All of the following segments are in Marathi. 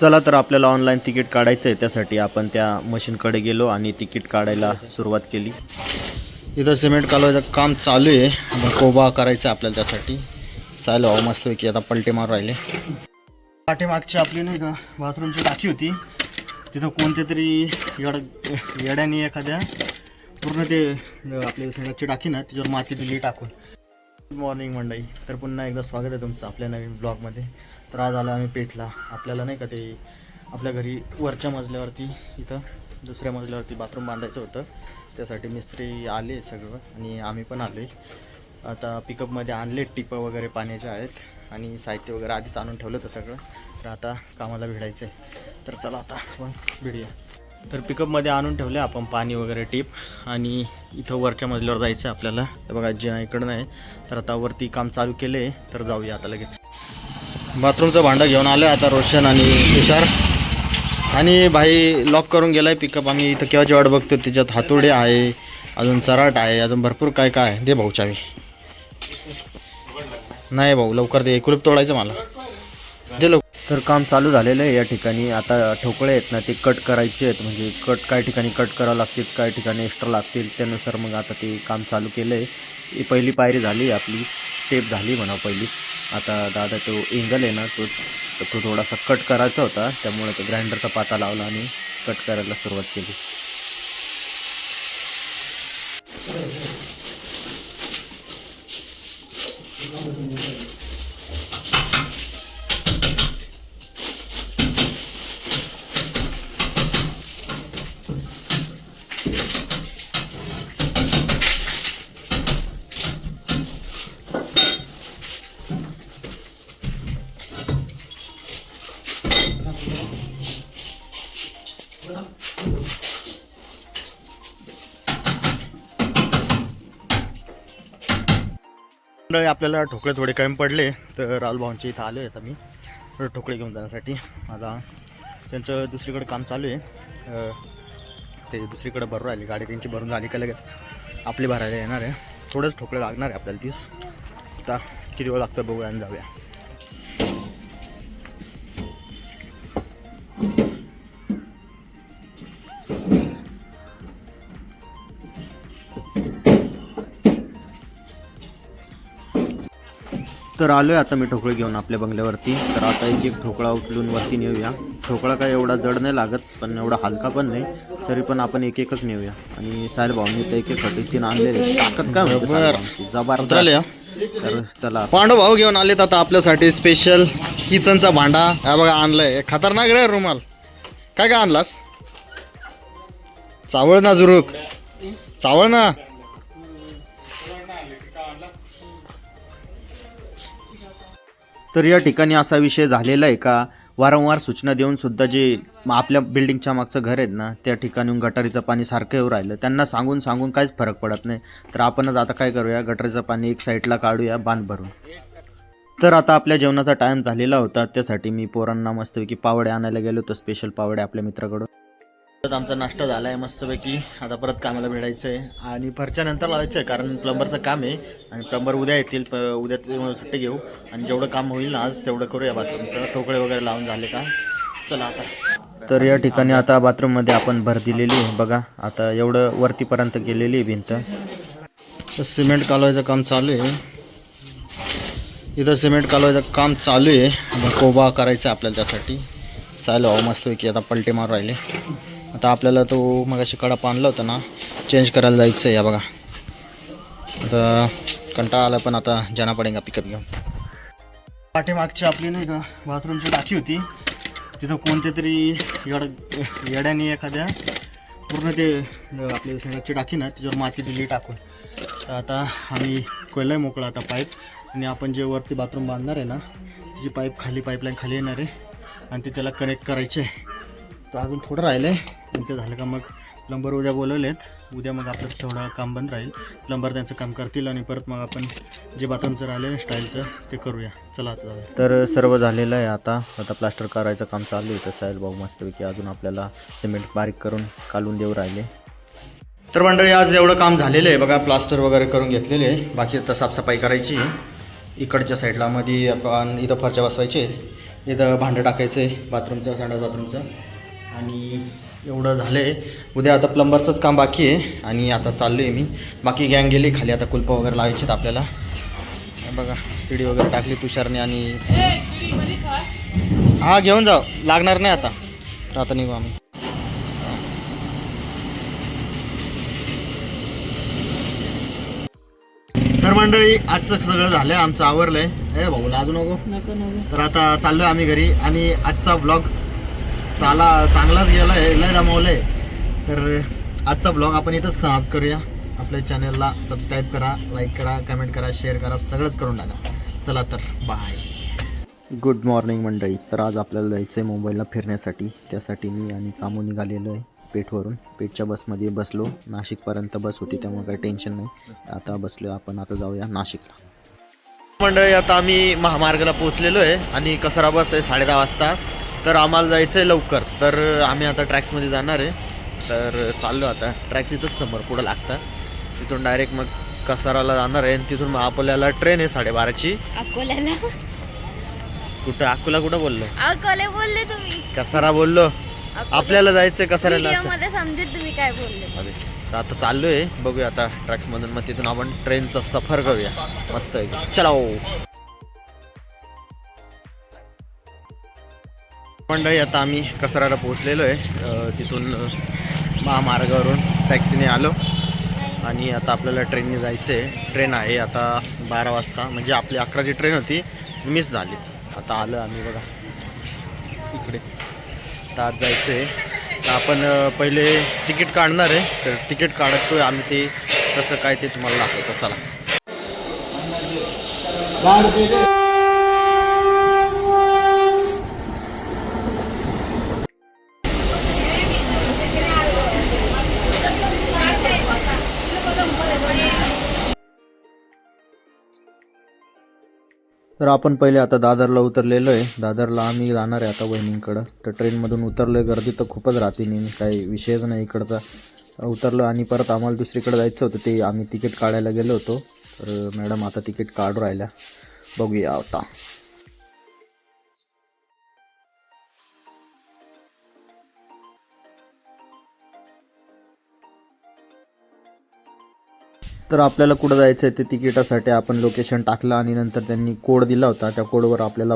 चला तर आपल्याला ऑनलाईन तिकीट काढायचं आहे त्यासाठी आपण त्या मशीनकडे गेलो आणि तिकीट काढायला सुरुवात केली. इथं सिमेंट कालवायचं काम चालू आहे. कोबा करायचं आहे आपल्याला त्यासाठी. चालेल भाऊ मस्तपैकी आता पलटे मारून राहिले. पाठीमागची आपली नाही का बाथरूमची टाकी होती. तिथं कोणत्या तरी येड येड्याने एखाद्या पूर्ण ते आपली सिमेंटची टाकी ना त्याच्यावर माती दिली टाकून. गुड मॉर्निंग मंडई तर पुन्हा एकदा स्वागत आहे तुमचं आपल्या नवीन ब्लॉगमध्ये. तर आज आलो आम्ही पेठला. आपल्याला नाही का ते आपल्या घरी वरच्या मजल्यावरती इथं दुसऱ्या मजल्यावरती बाथरूम बांधायचं होतं. त्यासाठी मिस्त्री आले सगळं आणि आम्ही पण आलो आहे आता पिकअपमध्ये आणले टिपं वगैरे पाण्याचे आहेत आणि साहित्य वगैरे आधीच आणून ठेवलं होतं सगळं. तर आता कामाला भिडायचं आहे तर चला आता आपण भिडूया तर पिकअपमध्ये आणून ठेवले आपण पाणी वगैरे टीप. आणि इथं वरच्या मजल्यावर जायचं आहे आपल्याला. तर बघा जे इकडं नाही तर आता वरती काम चालू केलं आहे तर जाऊया आता लगेच. बाथरूमचं भांडं घेऊन आलं आता रोशन आणि तुषार. आणि भाई लॉक करून गेला आहे पिकअप आम्ही इथं केव्हाची वाट बघतो त्याच्यात हातोडे आहे अजून चराट आहे अजून भरपूर काय काय आहे. दे भाऊ चावी नाही भाऊ लवकर दे. कुलूप तोडायचं मला. दिलं तर काम चालू झालेलं आहे या ठिकाणी. आता ठोकळे आहेत ना ते कट करायचे आहेत. म्हणजे कट काय ठिकाणी कट करावं लागतील काय ठिकाणी एक्स्ट्रा लागतील त्यानुसार मग आता ते काम चालू केलं आहे ही पहिली पायरी झाली आपली स्टेप झाली म्हणा पहिली. आता दादा तो एंगल आहे ना तो तो थोडासा कट करायचा होता. त्यामुळे तो ग्राइंडरचा पाता लावला आणि कट करायला सुरुवात केली. मंडळी आपल्याला ठोकळे थोडे कमी पडले तर राहुल भाऊंच्या इथं आलो आहे आता मी ठोकळे घेऊन जाण्यासाठी. आता त्यांचं दुसरीकडे काम चालू आहे. ते दुसरीकडे भरून राहिली गाडी त्यांची भरून झाली का लगेच आपली भरायला येणार आहे. थोडंच ठोकळे लागणार आहे आपल्याला तीस. आता किती वेळ लागतं बघूया आणि जाऊया. तर आलो आहे आता मी ठोकळे घेऊन आपल्या बंगल्यावरती. तर आता एक एक ठोकळा उचलून वरती नेऊया. ठोकळा काय एवढा जड नाही लागत पण एवढा हलका पण नाही. तरी पण आपण एक एकच नेऊया. आणि साहेब भाऊनी तर एक एक साठी तीन आणलेले ताकद काय म्हणते साहेब भाऊंची? जबरदस्त तर चला. पांडव भाऊ घेऊन आलेत आता आपल्यासाठी स्पेशल किचनचा भांडा. हा बघा आणलाय. खतरनाक रे रुमाल. काय काय आणलास? चावळ ना जुरूक. चावळ ना. तर या ठिकाणी असा विषय झालेला आहे का? वारंवार सूचना देऊन सुद्धा जे आपल्या बिल्डिंगच्या मागचं घर आहेत ना त्या ठिकाणी गटारीचं पाणी सारखं येऊ राहिलं. त्यांना सांगून सांगून काहीच फरक पडत नाही. तर आपणच आता काय करूया? गटारीचं पाणी एक साईडला काढूया बांध भरून. तर आता आपल्या जेवणाचा टाईम झालेला होता. त्यासाठी मी पोरांना मस्तपैकी पावडे आणायला गेलो होतो स्पेशल पावडे आपल्या मित्राकडून. आमचा नाश्ता झाला आहे मस्तपैकी. आता परत कामाला भेटायचं आहे आणि फरच्या नंतर लावायचं आहे कारण प्लंबरचं काम आहे. आणि प्लंबर उद्या येतील प उद्या सुट्टी घेऊ. आणि जेवढं काम होईल ना आज तेवढं करूया बाथरूमचं ठोकळे वगैरे लावून झाले का? चला आता. तर या ठिकाणी आता बाथरूममध्ये आपण भर दिलेली आहे. बघा आता एवढं वरतीपर्यंत गेलेली आहे भिंत. तर सिमेंट कालवायचं काम चालू आहे. इथं सिमेंट कालवायचं काम चालू आहे. मग कोबा करायचं आपल्याला त्यासाठी. चालेल भाऊ मस्तपैकी. आता पलटे मारून राहिले. आता आपल्याला तो मग अशी कडा आणला होता ना चेंज करायला जायचं आहे या बघा. आता कंटाळा आला पण आता जाना पडेंगा पिकअप घेऊन. पाठीमागची आपली नाही का बाथरूमची टाकी होती. तिथं कोणत्या तरी येड येड्याने एखाद्या पूर्ण ते आपली सिमेंटची टाकी ना त्याच्यावर माती दिली टाकून. तर आता आम्ही कोयलाय मोकळा आता पाईप आणि आपण जे वरती बाथरूम बांधणार आहे ना तिची पाईप खाली पाईपलाईन खाली येणार आहे. आणि ते त्याला कनेक्ट करायचे आहे. तर अजून थोडं राहिलं आहे आणि ते झालं का मग प्लंबर उद्या बोलवलेत. उद्या मग आपलं थोडं काम बंद राहील. प्लंबर त्यांचं काम करतील आणि परत मग आपण जे बाथरूमचं राहिलं स्टाईलचं ते करूया. चला आता. तर सर्व झालेलं आहे आता. आता प्लास्टर करायचं काम चालू आहे. तर साहेब भाऊ मस्तपैकी अजून आपल्याला सिमेंट बारीक करून काढून देऊ राहिले. तर मंडळी आज एवढं काम झालेलं आहे. बघा प्लास्टर वगैरे करून घेतलेले आहे. बाकी आता साफसफाई करायची आहे. इकडच्या साईडला मध्ये आपण इथं फरच्या बसवायचे इथं भांडं टाकायचं आहे बाथरूमचं संडास बाथरूमचं. आणि एवढं झालं आहे उद्या आता प्लंबरचंच काम बाकी आहे आणि आता चाललो आहे मी. बाकी गँग गेली खाली आता कुलपं वगैरे लावायचे आहेत आपल्याला. बघा सिडी वगैरे टाकली तुषारने आणि हा घेऊन जाऊ. लागणार नाही आता. तर आता निघू आम्ही. तर मंडळी आजचं सगळं झालं आमचं आवरलंय. ए भाऊ लाजू नको. नको नको. तर आता चाललोय आम्ही घरी आणि आजचा ब्लॉग चाला चांगलाच गेलाय लय रमवलंय. तर आजचा ब्लॉग आपण इथंच समाप्त करूया. आपल्या चॅनलला सबस्क्राईब करा लाईक करा कमेंट करा शेअर करा सगळंच करून टाका. चला तर बाय गुड मॉर्निंग मंडळी. तर आज आपल्याला जायचं आहे मुंबईला फिरण्यासाठी. त्यासाठी मी आणि कामू निघालेलो आहे पेठवरून. पेठच्या बसमध्ये बसलो. नाशिकपर्यंत बस होती त्यामुळे काही टेन्शन नाही. आता बसलो आपण. आता जाऊया नाशिकला. मंडळी आता आम्ही महामार्गाला पोहोचलेलो आहे आणि कसरा बस आहे साडे दहा वाजता. तर आम्हाला जायचं आहे लवकर. तर आम्ही आता ट्रॅक्समध्ये जाणार आहे. तर चाललो आता. ट्रॅक्स इथंच समोर पुढं लागतं. तिथून डायरेक्ट मग कसाराला जाणार आहे. आणि तिथून मग आपल्याला ट्रेन आहे साडेबाराची. अकोल्याला? कुठं? अकोला कुठं बोललो? अकोले बोलले तुम्ही. कसारा बोललो. आपल्याला जायचंय कसाऱ्याला समजेल तुम्ही काय बोलले. तर आता चाललोय. बघूया आता ट्रॅक्स मधून मग तिथून आपण ट्रेनचा सफर करूया. मस्त आहे. चला मंडळी आता आम्ही कसराला पोहोचलेलो आहे. तिथून महामार्गावरून टॅक्सीने आलो. आणि आता आपल्याला ट्रेनने जायचं आहे ट्रेन आहे आता बारा वाजता. म्हणजे आपली अकराची ट्रेन होती. मिस झाली. आता आलं आम्ही बघा. इकडे. तर आज जायचं आहे तर आपण पहिले तिकीट काढणार आहे. तर तिकीट काढतोय आम्ही ते. कसं काय ते तुम्हाला दाखवतो. चला. तर आपण पहिले आता दादरला उतरलेलो आहे. दादरला आम्ही जाणार आहे आता वहिनींकडं. तर ट्रेनमधून उतरलो आहे गर्दी तर खूपच राहते नेहमी. काही विषयच नाही इकडचा. उतरलो आणि परत आम्हाला दुसरीकडे जायचं होतं. ते आम्ही तिकीट काढायला गेलो होतो. तर मॅडम आता तिकीट काढू राहिल्या. बघूया आता. तर आपल्याला कुठं जायचं आहे ते तिकिटासाठी आपण लोकेशन टाकलं आणि नंतर त्यांनी कोड दिला होता. त्या कोडवर आपल्याला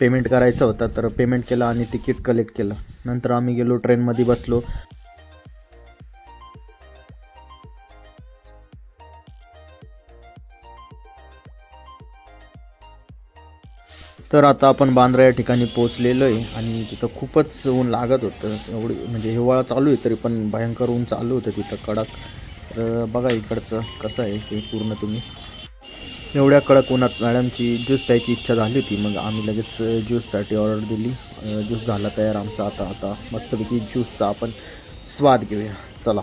पेमेंट करायचं होतं. तर पेमेंट केलं आणि तिकीट कलेक्ट केलं. नंतर आम्ही गेलो ट्रेनमध्ये बसलो. तर आता आपण बांद्रा या ठिकाणी पोहोचलेलो आहे आणि तिथं खूपच ऊन लागत होतं. एवढी म्हणजे हिवाळा चालू आहे तरी पण भयंकर ऊन चालू होतं तिथं कडक. तर बघा इकडचं कसं आहे ते पूर्ण तुम्ही. एवढ्या कडक उन्हात मॅडमची ज्यूस प्यायची इच्छा झाली होती मग आम्ही लगेच ज्यूससाठी ऑर्डर दिली. ज्यूस झाला तयार आमचा आता आता मस्तपैकी ज्यूसचा आपण स्वाद घेऊया. चला.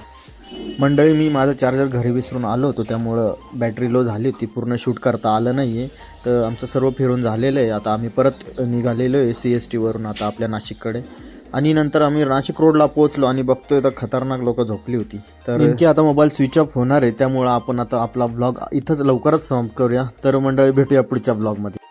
मंडळी मी माझं चार्जर घरी विसरून आलो होतो त्यामुळं बॅटरी लो झाली होती. पूर्ण शूट करता आलं नाही आहे तर आमचं सर्व फिरून झालेलं आहे. आता आम्ही परत निघालेलो आहे सी एस टीवरून आता आपल्या नाशिककडे. आणि नंतर आम्ही नाशिक रोडला पोहोचलो आणि बघतोय तर खतरनाक लोक झोपली होती. तर नेमकी आता मोबाईल स्विच ऑफ होणार आहे त्यामुळे आपण आता आपला ब्लॉग इथंच लवकरच समाप्त करूया. तर मंडळी भेटूया पुढच्या ब्लॉगमध्ये